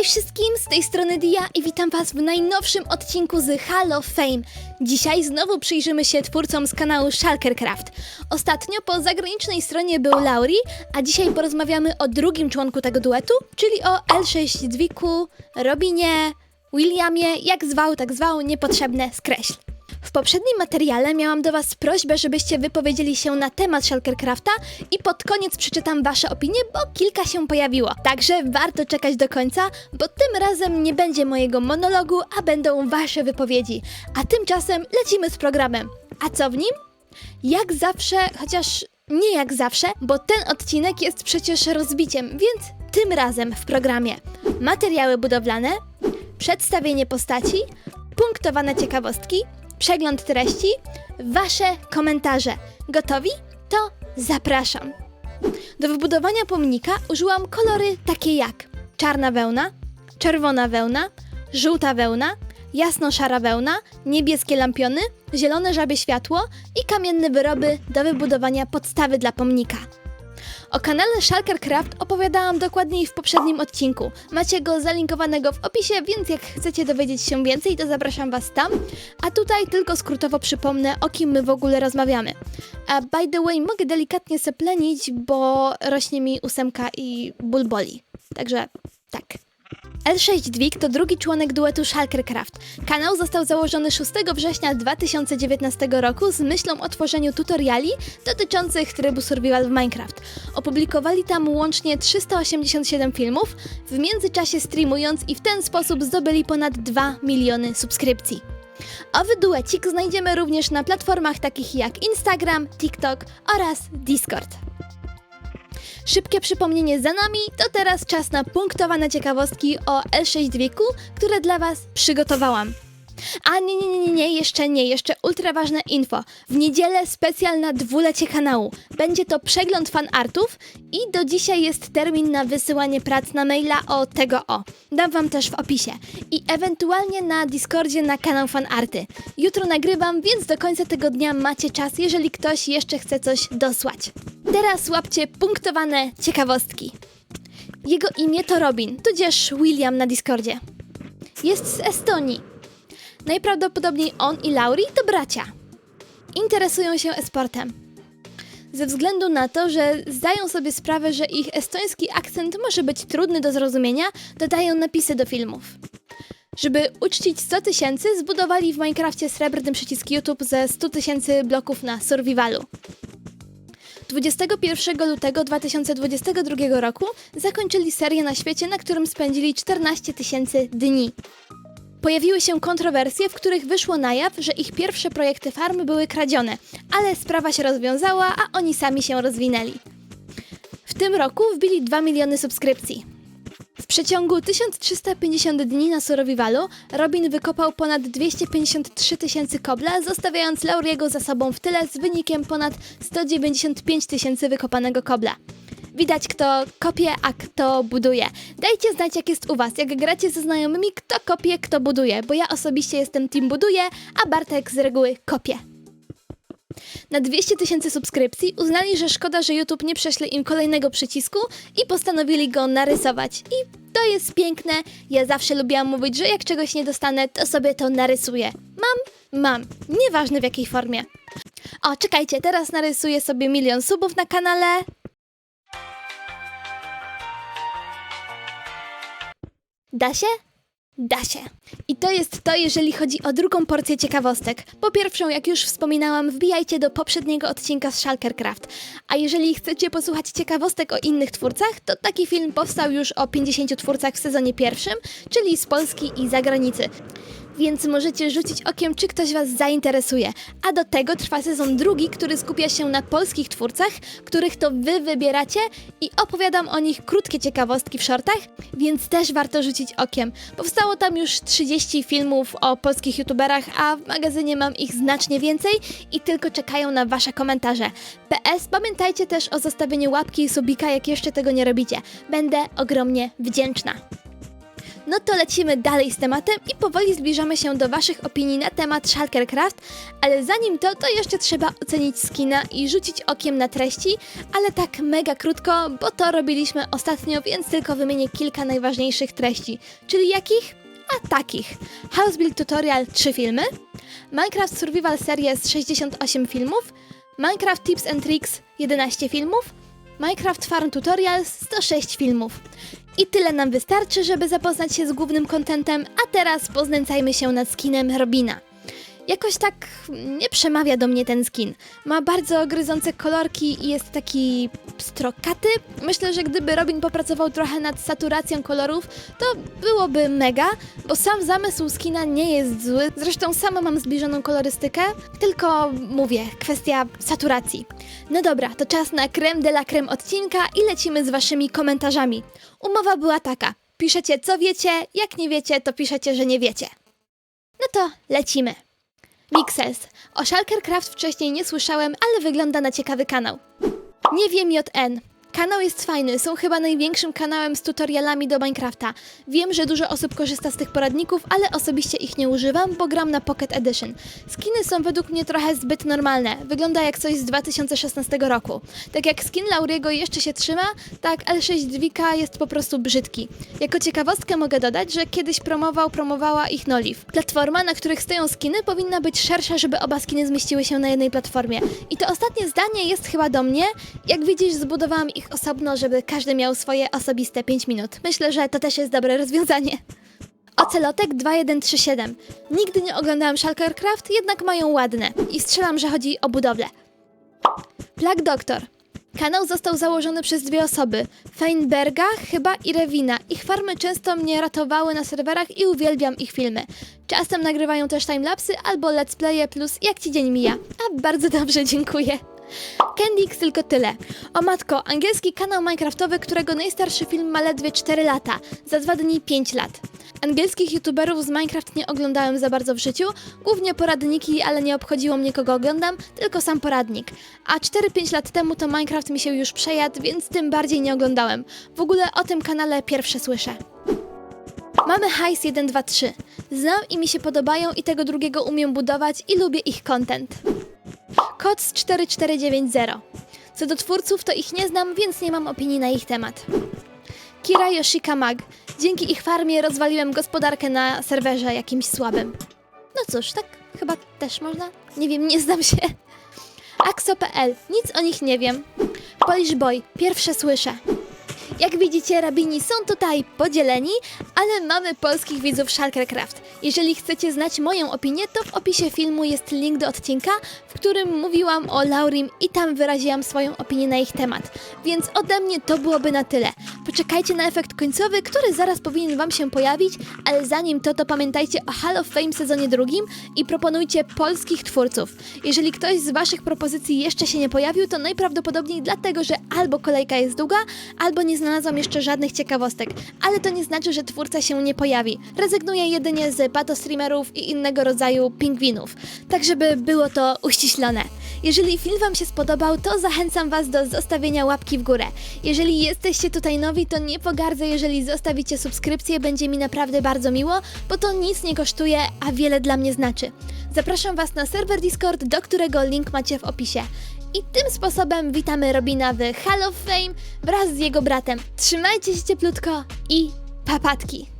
Hej wszystkim, z tej strony Dia i witam was w najnowszym odcinku z Hall of Fame. Dzisiaj znowu przyjrzymy się twórcom z kanału Shulkercraft. Ostatnio po zagranicznej stronie był Lauri, a dzisiaj porozmawiamy o drugim członku tego duetu, czyli o L6 Dwiku, Robinie, Williamie, jak zwał, tak zwał, niepotrzebne skreśl. W poprzednim materiale miałam do Was prośbę, żebyście wypowiedzieli się na temat Shulkercrafta i pod koniec przeczytam Wasze opinie, bo kilka się pojawiło. Także warto czekać do końca, bo tym razem nie będzie mojego monologu, a będą Wasze wypowiedzi. A tymczasem lecimy z programem. A co w nim? Jak zawsze, chociaż nie jak zawsze, bo ten odcinek jest przecież rozbiciem, więc tym razem w programie materiały budowlane, przedstawienie postaci, punktowane ciekawostki, przegląd treści, Wasze komentarze. Gotowi? To zapraszam. Do wybudowania pomnika użyłam kolory takie jak czarna wełna, czerwona wełna, żółta wełna, jasno-szara wełna, niebieskie lampiony, zielone żabie światło i kamienne wyroby do wybudowania podstawy dla pomnika. O kanale Shulkercraft opowiadałam dokładniej w poprzednim odcinku. Macie go zalinkowanego w opisie, więc jak chcecie dowiedzieć się więcej, to zapraszam Was tam. A tutaj tylko skrótowo przypomnę, o kim my w ogóle rozmawiamy. A by the way, mogę delikatnie seplenić, bo rośnie mi ósemka i ból boli. Także tak. L6 Dwig to drugi członek duetu Shulkercraft. Kanał został założony 6 września 2019 roku z myślą o tworzeniu tutoriali dotyczących trybu survival w Minecraft. Opublikowali tam łącznie 387 filmów, w międzyczasie streamując i w ten sposób zdobyli ponad 2 miliony subskrypcji. Owy duecik znajdziemy również na platformach takich jak Instagram, TikTok oraz Discord. Szybkie przypomnienie za nami, to teraz czas na punktowane ciekawostki o L6 Dwieku, które dla Was przygotowałam. A nie, nie, nie, nie, jeszcze nie, jeszcze ultra ważne info. W niedzielę specjalna dwulecie kanału. Będzie to przegląd fanartów i do dzisiaj jest termin na wysyłanie prac na maila o tego o. Dam wam też w opisie. I ewentualnie na Discordzie na kanał fanarty. Jutro nagrywam, więc do końca tego dnia macie czas, jeżeli ktoś jeszcze chce coś dosłać. Teraz łapcie punktowane ciekawostki. Jego imię to Robin, tudzież William na Discordzie. Jest z Estonii. Najprawdopodobniej on i Lauri to bracia. Interesują się esportem. Ze względu na to, że zdają sobie sprawę, że ich estoński akcent może być trudny do zrozumienia, dodają napisy do filmów. Żeby uczcić 100 tysięcy, zbudowali w Minecrafcie srebrny przycisk YouTube ze 100 tysięcy bloków na survivalu. 21 lutego 2022 roku zakończyli serię na świecie, na którym spędzili 14 tysięcy dni. Pojawiły się kontrowersje, w których wyszło na jaw, że ich pierwsze projekty farmy były kradzione, ale sprawa się rozwiązała, a oni sami się rozwinęli. W tym roku wbili 2 miliony subskrypcji. W przeciągu 1350 dni na Survivalu Robin wykopał ponad 253 tysięcy kobla, zostawiając Lauriego za sobą w tyle z wynikiem ponad 195 tysięcy wykopanego kobla. Widać kto kopie, a kto buduje. Dajcie znać jak jest u was, jak gracie ze znajomymi, kto kopie, kto buduje, bo ja osobiście jestem team buduje, a Bartek z reguły kopie. Na 200 tysięcy subskrypcji uznali, że szkoda, że YouTube nie prześle im kolejnego przycisku i postanowili go narysować. I to jest piękne. Ja zawsze lubiłam mówić, że jak czegoś nie dostanę, to sobie to narysuję. Mam? Mam. Nieważne w jakiej formie. O, czekajcie, teraz narysuję sobie milion subów na kanale. Da się? Da się. I to jest to, jeżeli chodzi o drugą porcję ciekawostek. Po pierwszą, jak już wspominałam, wbijajcie do poprzedniego odcinka z Shulkercraft. A jeżeli chcecie posłuchać ciekawostek o innych twórcach, to taki film powstał już o 50 twórcach w sezonie pierwszym, czyli z Polski i zagranicy. Więc możecie rzucić okiem, czy ktoś Was zainteresuje. A do tego trwa sezon drugi, który skupia się na polskich twórcach, których to Wy wybieracie i opowiadam o nich krótkie ciekawostki w shortach, więc też warto rzucić okiem. Powstało tam już 30 filmów o polskich youtuberach, a w magazynie mam ich znacznie więcej i tylko czekają na Wasze komentarze. PS, pamiętajcie też o zostawieniu łapki i subika, jak jeszcze tego nie robicie. Będę ogromnie wdzięczna. No to lecimy dalej z tematem i powoli zbliżamy się do Waszych opinii na temat Shulkercraft, ale zanim to, to jeszcze trzeba ocenić skina i rzucić okiem na treści, ale tak mega krótko, bo to robiliśmy ostatnio, więc tylko wymienię kilka najważniejszych treści. Czyli jakich? A takich. House Build Tutorial 3 filmy, Minecraft Survival Series 68 filmów, Minecraft Tips and Tricks 11 filmów, Minecraft Farm Tutorials 106 filmów. I tyle nam wystarczy, żeby zapoznać się z głównym kontentem, a teraz poznęcajmy się nad skinem Robina. Jakoś tak nie przemawia do mnie ten skin. Ma bardzo gryzące kolorki i jest taki strokaty. Myślę, że gdyby Robin popracował trochę nad saturacją kolorów, to byłoby mega, bo sam zamysł skina nie jest zły. Zresztą sama mam zbliżoną kolorystykę, tylko mówię, kwestia saturacji. No dobra, to czas na creme de la creme odcinka i lecimy z waszymi komentarzami. Umowa była taka. Piszecie co wiecie, jak nie wiecie, to piszecie, że nie wiecie. No to lecimy. Mixels. O Shulkercraft wcześniej nie słyszałem, ale wygląda na ciekawy kanał. Nie wiem JN. Kanał jest fajny, są chyba największym kanałem z tutorialami do Minecrafta. Wiem, że dużo osób korzysta z tych poradników, ale osobiście ich nie używam, bo gram na Pocket Edition. Skiny są według mnie trochę zbyt normalne, wygląda jak coś z 2016 roku. Tak jak skin Lauriego jeszcze się trzyma, tak L6 Dwika jest po prostu brzydki. Jako ciekawostkę mogę dodać, że kiedyś promował, promowała ich Noliv. Platforma, na których stoją skiny powinna być szersza, żeby oba skiny zmieściły się na jednej platformie. I to ostatnie zdanie jest chyba do mnie. Jak widzisz, zbudowałam ich osobno, żeby każdy miał swoje osobiste 5 minut. Myślę, że to też jest dobre rozwiązanie. Ocelotek 2137. Nigdy nie oglądałam Shulkercraft, jednak mają ładne. I strzelam, że chodzi o budowlę. Plug Doctor. Kanał został założony przez dwie osoby, Feinberga chyba i Rewina. Ich farmy często mnie ratowały na serwerach i uwielbiam ich filmy. Czasem nagrywają też timelapsy albo let's playe plus jak ci dzień mija. A bardzo dobrze, dziękuję. Candyx tylko tyle. O matko, angielski kanał minecraftowy, którego najstarszy film ma ledwie 4 lata, za dwa dni 5 lat. Angielskich youtuberów z Minecraft nie oglądałem za bardzo w życiu, głównie poradniki, ale nie obchodziło mnie kogo oglądam, tylko sam poradnik. A 4-5 lat temu to Minecraft mi się już przejadł, więc tym bardziej nie oglądałem. W ogóle o tym kanale pierwsze słyszę. Mamy Hajs 123. Znam i mi się podobają i tego drugiego umiem budować i lubię ich content. Koc 4490. Co do twórców, to ich nie znam, więc nie mam opinii na ich temat. Kira Yoshika Mag. Dzięki ich farmie rozwaliłem gospodarkę na serwerze jakimś słabym. No cóż, tak chyba też można? Nie wiem, nie znam się. Axo.pl. Nic o nich nie wiem. Polish Boy. Pierwsze słyszę. Jak widzicie, rabini są tutaj podzieleni, ale mamy polskich widzów Shulkercraft. Jeżeli chcecie znać moją opinię, to w opisie filmu jest link do odcinka, w którym mówiłam o Laurim i tam wyraziłam swoją opinię na ich temat. Więc ode mnie to byłoby na tyle. Poczekajcie na efekt końcowy, który zaraz powinien wam się pojawić, ale zanim to, to pamiętajcie o Hall of Fame sezonie drugim i proponujcie polskich twórców. Jeżeli ktoś z waszych propozycji jeszcze się nie pojawił, to najprawdopodobniej dlatego, że albo kolejka jest długa, albo nie znalazłam jeszcze żadnych ciekawostek. Ale to nie znaczy, że twórca się nie pojawi. Rezygnuję jedynie z patostreamerów i innego rodzaju pingwinów. Tak, żeby było to uściślone. Jeżeli film Wam się spodobał, to zachęcam Was do zostawienia łapki w górę. Jeżeli jesteście tutaj nowi, to nie pogardzę, jeżeli zostawicie subskrypcję, będzie mi naprawdę bardzo miło, bo to nic nie kosztuje, a wiele dla mnie znaczy. Zapraszam Was na serwer Discord, do którego link macie w opisie. I tym sposobem witamy Robina w Hall of Fame wraz z jego bratem. Trzymajcie się cieplutko i papatki!